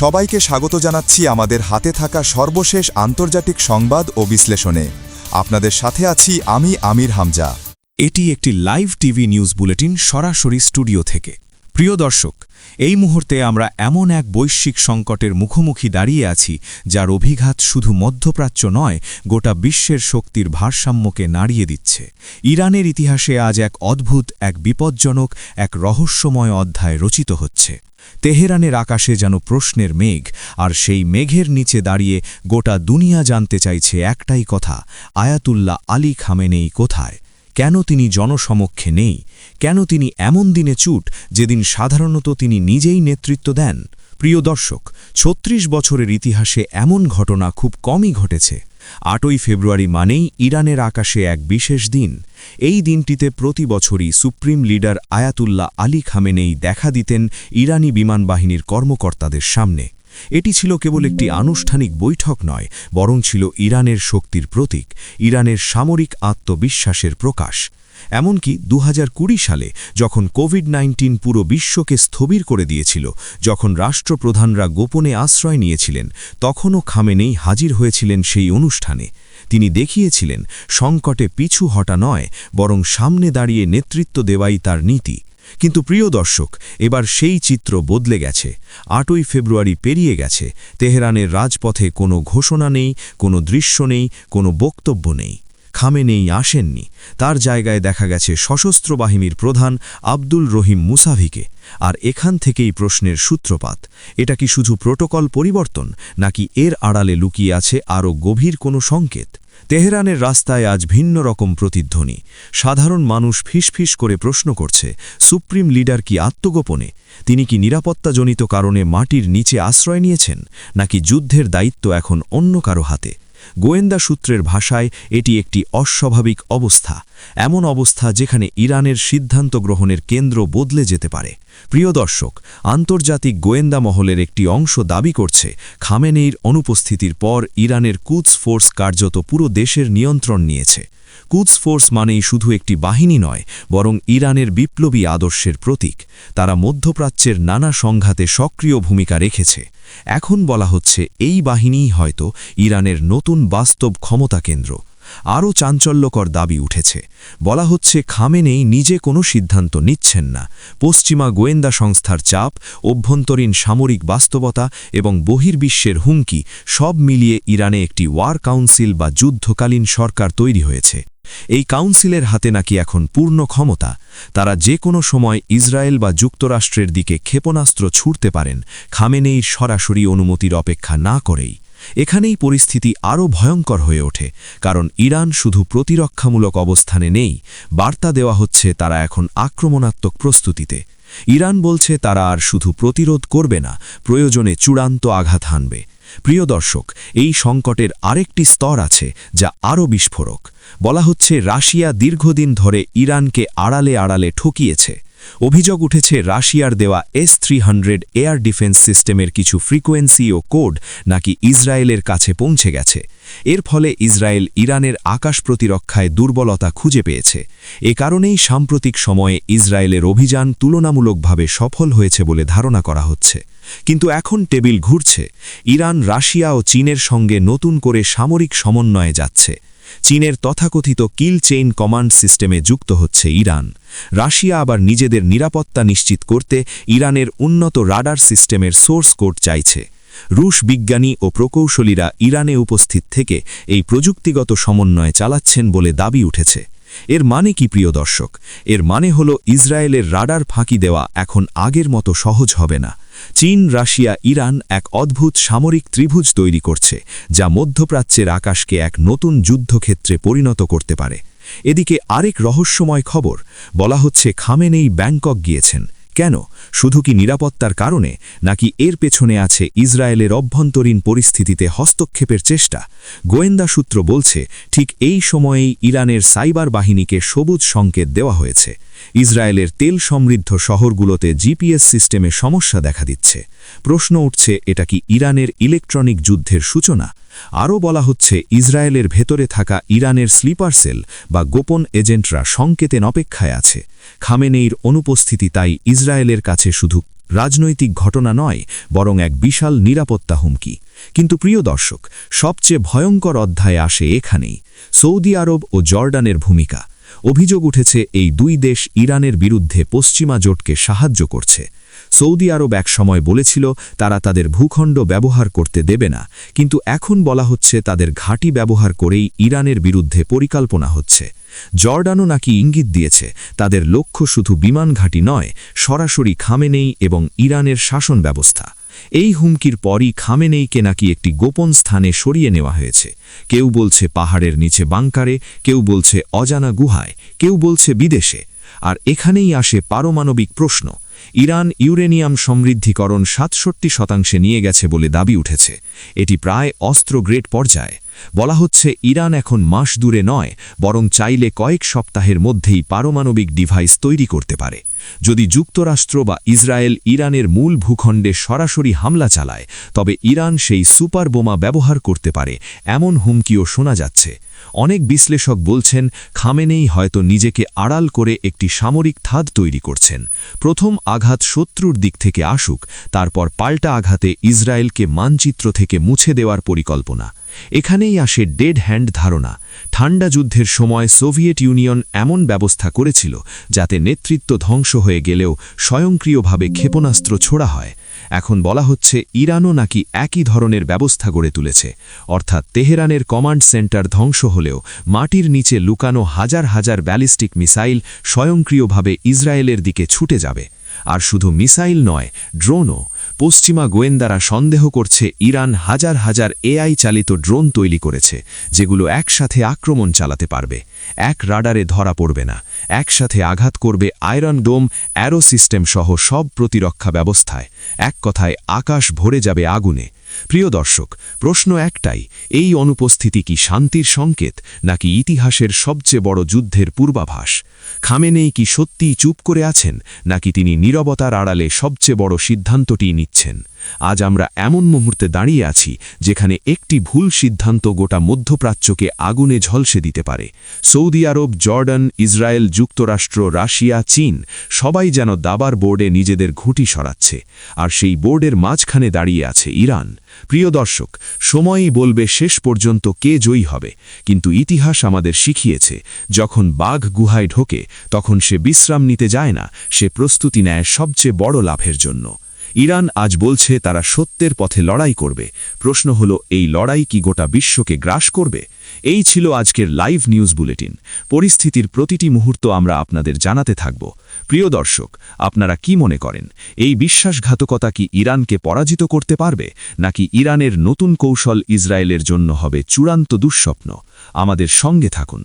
সবাইকে স্বাগত জানাচ্ছি আমাদের হাতে থাকা সর্বশেষ আন্তর্জাতিক সংবাদ ও বিশ্লেষণে। আপনাদের সাথে আছি আমি আমির হামজা। এটি একটি লাইভ টিভি নিউজ বুলেটিন সরাসরি স্টুডিও থেকে। প্রিয় দর্শক, এই মুহূর্তে আমরা এমন এক বৈশ্বিক সংকটের মুখোমুখি দাঁড়িয়ে আছি, যার অভিঘাত শুধু মধ্যপ্রাচ্য নয়, গোটা বিশ্বের শক্তির ভারসাম্যকে নাড়িয়ে দিচ্ছে। ইরানের ইতিহাসে আজ এক অদ্ভুত, এক বিপজ্জনক, এক রহস্যময় অধ্যায় রচিত হচ্ছে। তেহরানের আকাশে যেন প্রশ্নের মেঘ, আর সেই মেঘের নিচে দাঁড়িয়ে গোটা দুনিয়া জানতে চাইছে একটাই কথা, আয়াতুল্লাহ আলী খামেনেই কোথায়? কেন তিনি জনসমক্ষে নেই? কেন তিনি এমন দিনে চুট, যেদিন সাধারণত তিনি নিজেই নেতৃত্ব দেন? প্রিয় দর্শক, ছত্রিশ বছরের ইতিহাসে এমন ঘটনা খুব কমই ঘটেছে। আটই ফেব্রুয়ারি মানেই ইরানের আকাশে এক বিশেষ দিন। এই দিনটিতে প্রতি বছরই supreme leader Ayatollah Ali Khamenei দেখা দিতেন ইরানি বিমান বাহিনীর কর্মকর্তাদের সামনে। এটি ছিল কেবল একটি আনুষ্ঠানিক বৈঠক নয়, বরং ছিল ইরানের শক্তির প্রতীক, ইরানের সামরিক আত্মবিশ্বাসের প্রকাশ। এমনকি দু হাজার কুড়ি সালে যখন কোভিড নাইন্টিন পুরো বিশ্বকে স্থবির করে দিয়েছিল, যখন রাষ্ট্রপ্রধানরা গোপনে আশ্রয় নিয়েছিলেন, তখনও খামেনেই হাজির হয়েছিলেন সেই অনুষ্ঠানে। তিনি দেখিয়েছিলেন, সংকটে পিছু হটা নয়, বরং সামনে দাঁড়িয়ে নেতৃত্ব দেওয়াই তার নীতি। কিন্তু প্রিয় দর্শক, এবার সেই চিত্র বদলে গেছে। আটই ফেব্রুয়ারি পেরিয়ে গেছে, তেহরানের রাজপথে কোনো ঘোষণা নেই, কোনো দৃশ্য নেই, কোনো বক্তব্য নেই। খামেনেই আসেননি। তার জায়গায় দেখা গেছে সশস্ত্র বাহিনীর প্রধান আব্দুল রহিম মুসাভিকে। আর এখান থেকেই প্রশ্নের সূত্রপাত। এটা কি শুধু প্রোটোকল পরিবর্তন, নাকি এর আড়ালে লুকিয়ে আছে আরও গভীর কোনো সংকেত? তেহরানের রাস্তায় আজ ভিন্ন রকম প্রতিধ্বনি। সাধারণ মানুষ ফিসফিস করে প্রশ্ন করছে, সুপ্রিম লিডার কি আত্মগোপনে? তিনি কি নিরাপত্তাজনিত কারণে মাটির নিচে আশ্রয় নিয়েছেন, নাকি যুদ্ধের দায়িত্ব এখন অন্য কারও হাতে? গোয়েন্দা সূত্রের ভাষায় এটি একটি অস্বাভাবিক অবস্থা, এমন অবস্থা যেখানে ইরানের সিদ্ধান্ত গ্রহণের কেন্দ্র বদলে যেতে পারে। প্রিয় দর্শক, আন্তর্জাতিক গোয়েন্দা মহলের একটি অংশ দাবি করছে খামেনেইর অনুপস্থিতির পর ইরানের কুদস ফোর্স কার্যত পুরো দেশের নিয়ন্ত্রণ নিয়েছে। কুদস ফোর্স মানেই শুধু একটি বাহিনী নয়, বরং ইরানের বিপ্লবী আদর্শের প্রতীক। তারা মধ্যপ্রাচ্যের নানা সংঘাতে সক্রিয় ভূমিকা রেখেছে। এখন বলা হচ্ছে এই বাহিনীই হয়তো ইরানের নতুন বাস্তব ক্ষমতা কেন্দ্র। আরও চাঞ্চল্যকর দাবি উঠেছে। বলা হচ্ছে, খামেনেই নিজে কোনো সিদ্ধান্ত নিচ্ছেন না। পশ্চিমা গোয়েন্দা সংস্থার চাপ, অভ্যন্তরীণ সামরিক বাস্তবতা এবং বহির্বিশ্বের হুমকি সব মিলিয়ে ইরানে একটি ওয়ার কাউন্সিল বা যুদ্ধকালীন সরকার তৈরি হয়েছে। এই কাউন্সিলের হাতে নাকি এখন পূর্ণ ক্ষমতা। তারা যে কোনো সময় ইসরায়েল বা যুক্তরাষ্ট্রের দিকে ক্ষেপণাস্ত্র ছুটতে পারেন, খামেনেই সরাসরি অনুমতির অপেক্ষা না করেই। এখানেই পরিস্থিতি আরও ভয়ঙ্কর হয়ে ওঠে, কারণ ইরান শুধু প্রতিরক্ষামূলক অবস্থানে নেই, বার্তা দেওয়া হচ্ছে তারা এখন আক্রমণাত্মক প্রস্তুতিতে। ইরান বলছে তারা আর শুধু প্রতিরোধ করবে না, প্রয়োজনে চূড়ান্ত আঘাত হানবে। প্রিয় দর্শক, এই সংকটের আরেকটি স্তর আছে যা আরও বিস্ফোরক। বলা হচ্ছে রাশিয়া দীর্ঘদিন ধরে ইরানকে আড়ালে আড়ালে ঠকিয়েছে। অভিযোগ উঠেছে, রাশিয়ার দেওয়া S three hundred air defence সিস্টেমের কিছু ফ্রিকোয়েন্সি ও কোড নাকি ইসরায়েলের কাছে পৌঁছে গেছে। এর ফলে ইসরায়েল ইরানের আকাশ প্রতিরক্ষায় দুর্বলতা খুঁজে পেয়েছে। এ কারণেই সাম্প্রতিক সময়ে ইসরায়েলের অভিযান তুলনামূলকভাবে সফল হয়েছে বলে ধারণা করা হচ্ছে। কিন্তু এখন টেবিল ঘুরছে। ইরান, রাশিয়া ও চীনের সঙ্গে নতুন করে সামরিক সমন্বয়ে যাচ্ছে। চীনের তথাকথিত কিল চেইন কমান্ড সিস্টেমে যুক্ত হচ্ছে ইরান। রাশিয়া আবার নিজেদের নিরাপত্তা নিশ্চিত করতে ইরানের উন্নত রাডার সিস্টেমের সোর্স কোড চাইছে। রুশ বিজ্ঞানী ও প্রকৌশলীরা ইরানে উপস্থিত থেকে এই প্রযুক্তিগত সমন্বয় চালাচ্ছেন বলে দাবি উঠেছে। এর মানে কি, প্রিয় দর্শক? এর মানে হল ইসরায়েলের রাডার ফাঁকি দেওয়া এখন আগের মতো সহজ হবে না। চীন, রাশিয়া, ইরান এক অদ্ভুত সামরিক ত্রিভুজ তৈরি করছে, যা মধ্যপ্রাচ্যের আকাশকে এক নতুন যুদ্ধক্ষেত্রে পরিণত করতে পারে। এদিকে আরেক রহস্যময় খবর, বলা হচ্ছে খামেনেই ব্যাংকক গিয়েছেন। কেন? শুধু কি নিরাপত্তার কারণে, নাকি এর পেছনে আছে ইসরায়েলের অভ্যন্তরীণ পরিস্থিতিতে হস্তক্ষেপের চেষ্টা? গোয়েন্দা সূত্র বলছে, ঠিক এই সময়েই ইরানের সাইবার বাহিনীকে সবুজ সংকেত দেওয়া হয়েছে। ইসরায়েলের তেল সমৃদ্ধ শহরগুলোতে জিপিএস সিস্টেমে সমস্যা দেখা দিচ্ছে। প্রশ্ন উঠছে, এটা কি ইরানের ইলেকট্রনিক যুদ্ধের সূচনা? আরও বলা হচ্ছে, ইসরায়েলের ভেতরে থাকা ইরানের স্লিপার সেল বা গোপন এজেন্টরা সংকেতেন অপেক্ষায় আছে। খামেনেইর অনুপস্থিতি তাই ইসরায়েলের কাছে শুধু রাজনৈতিক ঘটনা নয়, বরং এক বিশাল নিরাপত্তা হুমকি। কিন্তু প্রিয় দর্শক, সবচেয়ে ভয়ঙ্কর অধ্যায় আসে এখানেই। সৌদি আরব ও জর্ডানের ভূমিকা। অভিযোগ উঠেছে এই দুই দেশ ইরানের বিরুদ্ধে পশ্চিমা জোটকে সাহায্য করছে। সৌদি আরব এক সময় বলেছিল, তারা তাদের ভূখণ্ড ব্যবহার করতে দেবে না, কিন্তু এখন বলা হচ্ছে তাদের ঘাঁটি ব্যবহার করেই ইরানের বিরুদ্ধে পরিকল্পনা হচ্ছে। জর্ডানও নাকি ইঙ্গিত দিয়েছে, তাদের লক্ষ্য শুধু বিমান ঘাঁটি নয়, সরাসরি খামেনেই এবং ইরানের শাসন ব্যবস্থা। এই হুমকির পরই খামেনেইকে নাকি একটি গোপন স্থানে সরিয়ে নেওয়া হয়েছে। কেউ বলছে পাহাড়ের নিচে বাংকারে, কেউ বলছে অজানা গুহায়, কেউ বলছে বিদেশে। আর এখানেই আসে পারমাণবিক প্রশ্ন ইরান ইউরেনিয়াম সমৃদ্ধিকরণ সাতষট্টি শতাংশে নিয়ে গেছে বলে দাবি উঠেছে। এটি প্রায় অস্ত্র গ্রেড পর্যায়ে। বলা হচ্ছে, ইরান এখন মাস দূরে নয়, বরং চাইলে কয়েক সপ্তাহের মধ্যেই পারমাণবিক ডিভাইস তৈরি করতে পারে। যদি যুক্তরাষ্ট্র বা ইসরায়েল ইরানের মূল ভূখণ্ডে সরাসরি হামলা চালায়, তবে ইরান সেই সুপার বোমা ব্যবহার করতে পারে, এমন হুমকিও শোনা যাচ্ছে। অনেক বিশ্লেষক বলছেন, খামেনেই হয়তো নিজেকে আড়াল করে একটি সামরিক থাদ তৈরি করছেন। প্রথম আঘাত শত্রুর দিক থেকে আসুক, তারপর পাল্টা আঘাতে ইসরায়েলকে মানচিত্র থেকে মুছে দেওয়ার পরিকল্পনা। এখানেই আসে ডেড হ্যান্ড ধারণা। ঠান্ডা যুদ্ধের সময় সোভিয়েট ইউনিয়ন এমন ব্যবস্থা করেছিল, যাতে নেতৃত্ব ধ্বংস হয়ে গেলেও স্বয়ংক্রিয়ভাবে ক্ষেপণাস্ত্র ছোড়া হয়। এখন বলা হচ্ছে ইরানও নাকি একই ধরনের ব্যবস্থা গড়ে তুলেছে। অর্থাৎ তেহরানের কমান্ড সেন্টার ধ্বংস হলেও মাটির নিচে লুকানো হাজার হাজার ব্যালিস্টিক মিসাইল স্বয়ংক্রিয়ভাবে ইসরায়েলের দিকে ছুটে যাবে। আর শুধু মিসাইল নয়, ড্রোনও। পশ্চিমা গোয়েন্দারা সন্দেহ করছে ইরান হাজার হাজার এআই চালিত ড্রোন তৈরি করেছে, যেগুলো একসাথে আক্রমণ চালাতে পারবে। এক রাডারে ধরা পড়বে না। একসাথে আঘাত করবে আয়রন ডোম অ্যারো সিস্টেম সহ সব প্রতিরক্ষা ব্যবস্থায়। এক কথায়, আকাশ ভরে যাবে আগুনে। প্রিয় দর্শক, প্রশ্ন একটাই, এই অনুপস্থিতি কি শান্তির সংকেত, নাকি ইতিহাসের সবচেয়ে বড় যুদ্ধের পূর্বাভাস? খামেনেই কি সত্যিই চুপ করে আছেন, নাকি তিনি নীরবতার আড়ালে সবচেয়ে বড় সিদ্ধান্তটি নিচ্ছেন? আজ আমরা এমন মুহূর্তে দাঁড়িয়ে আছি যেখানে একটি ভুল সিদ্ধান্ত গোটা মধ্যপ্রাচ্যকে আগুনে ঝলসে দিতে পারে। সৌদি আরব, জর্ডান, ইসরায়েল, যুক্তরাষ্ট্র, রাশিয়া, চীন সবাই যেন দাবার বোর্ডে নিজেদের ঘুঁটি সরাচ্ছে। আর সেই বোর্ডের মাঝখানে দাঁড়িয়ে আছে ইরান। প্রিয় দর্শক, সময়ই বলবে শেষ পর্যন্ত কে জয়ী হবে। কিন্তু ইতিহাস আমাদের শিখিয়েছে, যখন বাঘ গুহায় ঢোকে, তখন সে বিশ্রাম নিতে যায় না, সে প্রস্তুতি নেয় সবচেয়ে বড় লাভের জন্য। ইরান আজ বলছে তারা সত্যের পথে লড়াই করবে। প্রশ্ন হল, এই লড়াই কি গোটা বিশ্বকে গ্রাস করবে? এই ছিল আজকের লাইভ নিউজ বুলেটিন। পরিস্থিতির প্রতিটি মুহূর্ত আমরা আপনাদের জানাতে থাকব। প্রিয় দর্শক, আপনারা কি মনে করেন, এই বিশ্বাসঘাতকতা কি ইরানকে পরাজিত করতে পারবে, নাকি ইরানের নতুন কৌশল ইসরায়েলের জন্য হবে চূড়ান্ত দুঃস্বপ্ন? আমাদের সঙ্গে থাকুন।